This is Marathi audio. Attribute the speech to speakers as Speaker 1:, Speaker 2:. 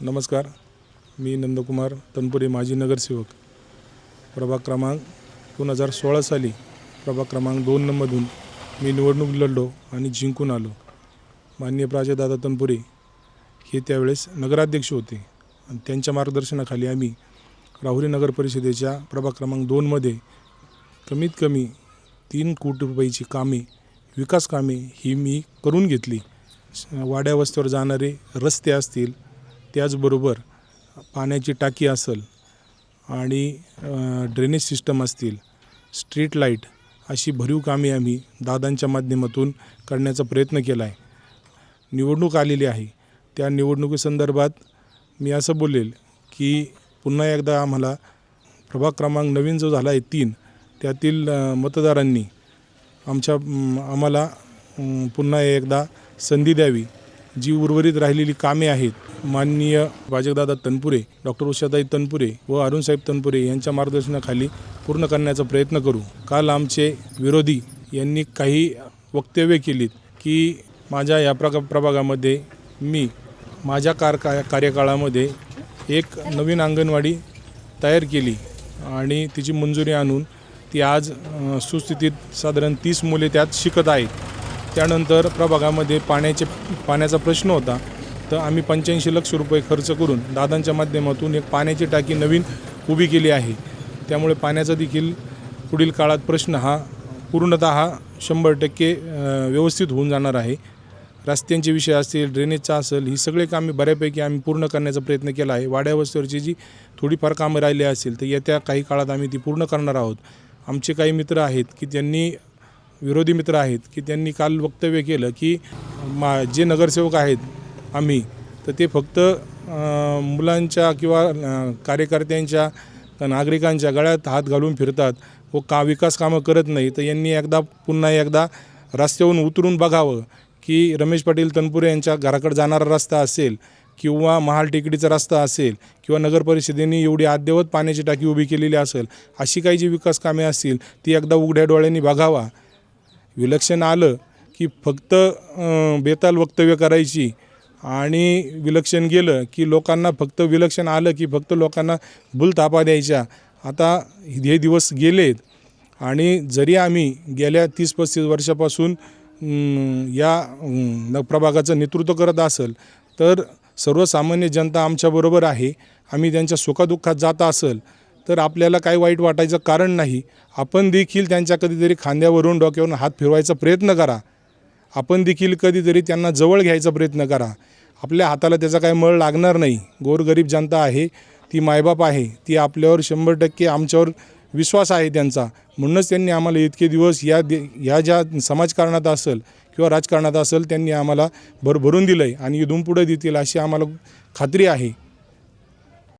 Speaker 1: नमस्कार. मी नंदकुमार तनपुरे माजी नगरसेवक. प्रभाग क्रमांक दोन हजार सोळा साली प्रभाग क्रमांक दोन नंबरमधून मी निवडणूक लढलो आणि जिंकून आलो. माननीय प्राजयदादा तनपुरे हे त्यावेळेस नगराध्यक्ष होते. आणि त्यांच्या मार्गदर्शनाखाली आम्ही राहुरी नगर परिषदेच्या प्रभाग क्रमांक दोनमध्ये कमीत कमी तीन कोटी रुपयाची कामे विकास कामे ही मी करून घेतली. वाड्या वस्त्यावर जाणारे रस्ते असतील त्याचबरोबर पाण्याची टाकी असेल आणि ड्रेनेज सिस्टम असतील स्ट्रीट लाइट अशी भरीव कामे आम्ही दादांच्या माध्यमातून करण्याचा प्रयत्न केला आहे निवडणूक आलेली आहे. त्या निवडणुकीसंदर्भात मी असं बोलेल की पुन्हा एकदा आम्हाला प्रभाग क्रमांक नवीन जो झाला आहे तीन त्यातील मतदारांनी आमच्या आम्हाला पुन्हा एकदा संधी द्यावी. जी उर्वरित राहिलेली कामे आहेत माननीय बाजकदादा तनपुरे डॉक्टर उषाताई तनपुरे व अरुणसाहेब तनपुरे यांच्या मार्गदर्शनाखाली पूर्ण करण्याचा प्रयत्न करू. काल आमचे विरोधी यांनी काही वक्तव्य केलीत की माझ्या या प्रका प्रभागामध्ये मी माझ्या कार कार्यकाळामध्ये एक नवीन अंगणवाडी तयार केली आणि तिची मंजुरी आणून ती आज सुस्थितीत साधारण तीस मुले त्यात शिकत आहेत. त्यानंतर प्रभागामध्ये पाण्याचे पाण्याचा प्रश्न होता. तर आम्ही पंच्याऐंशी लक्ष रुपये खर्च करून दादांच्या माध्यमातून एक पाण्याची टाकी नवीन उभी केली आहे. त्यामुळे पाण्याचा देखील पुढील काळात प्रश्न हा पूर्णतः शंभर टक्के व्यवस्थित होऊन जाणार आहे. रस्त्यांचे विषय असतील ड्रेनेजचा असेल ही सगळे कामे बऱ्यापैकी आम्ही पूर्ण करण्याचा प्रयत्न केला आहे. वाड्या वस्तीवरची जी थोडीफार कामं राहिली असतील तर येत्या काही काळात आम्ही ती पूर्ण करणार आहोत. आमचे काही मित्र आहेत की त्यांनी विरोधी मित्र आहेत की त्यांनी काल वक्तव्य केलं की मा जे नगरसेवक आहेत आम्ही तर ते फक्त मुलांच्या किंवा कार्यकर्त्यांच्या नागरिकांच्या गळ्यात हात घालून फिरतात व का विकास कामं करत नाही तर यांनी एकदा पुन्हा एकदा रस्त्यावरून उतरून बघावं की रमेश पाटील तनपुरे यांच्या घराकडे जाणारा रस्ता असेल किंवा महाल टेकडीचा रस्ता असेल किंवा नगर परिषदेने एवढी अद्ययावत पाण्याची टाकी उभी केलेली असेल अशी काही जी विकास कामे असतील ती एकदा उघड्या डोळ्यांनी बघावा. विलक्षण आलं की फक्त बेताल वक्तव्य करायची आणि विलक्षण गेलं की लोकांना फक्त विलक्षण आलं की फक्त लोकांना भूलथापा द्यायच्या. आता हे दिवस गेलेत आणि जरी आम्ही गेल्या तीस पस्तीस वर्षापासून या न- प्रभागाचं नेतृत्व करत असेल तर सर्वसामान्य जनता आमच्याबरोबर आहे. आम्ही त्यांच्या सुखादुःखात जात असेल तर आपल्याला काही वाईट वाटायचं कारण नाही. आपण देखील त्यांच्या कधीतरी खांद्यावरून डोक्यावरून हात फिरवायचा प्रयत्न करा. आपण देखील कधीतरी त्यांना जवळ घ्यायचा प्रयत्न करा. आपल्या हाताला त्याचा काही मळ लागणार नाही. गोरगरीब जनता आहे ती मायबाप आहे ती आपल्यावर शंभर टक्के आमच्यावर विश्वास आहे त्यांचा. म्हणूनच त्यांनी आम्हाला इतके दिवस या दे ह्या ज्या समाजकारणात असेल किंवा राजकारणात असेल त्यांनी आम्हाला भरभरून दिलं आहे आणि इथून पुढे देतील अशी आम्हाला खात्री आहे.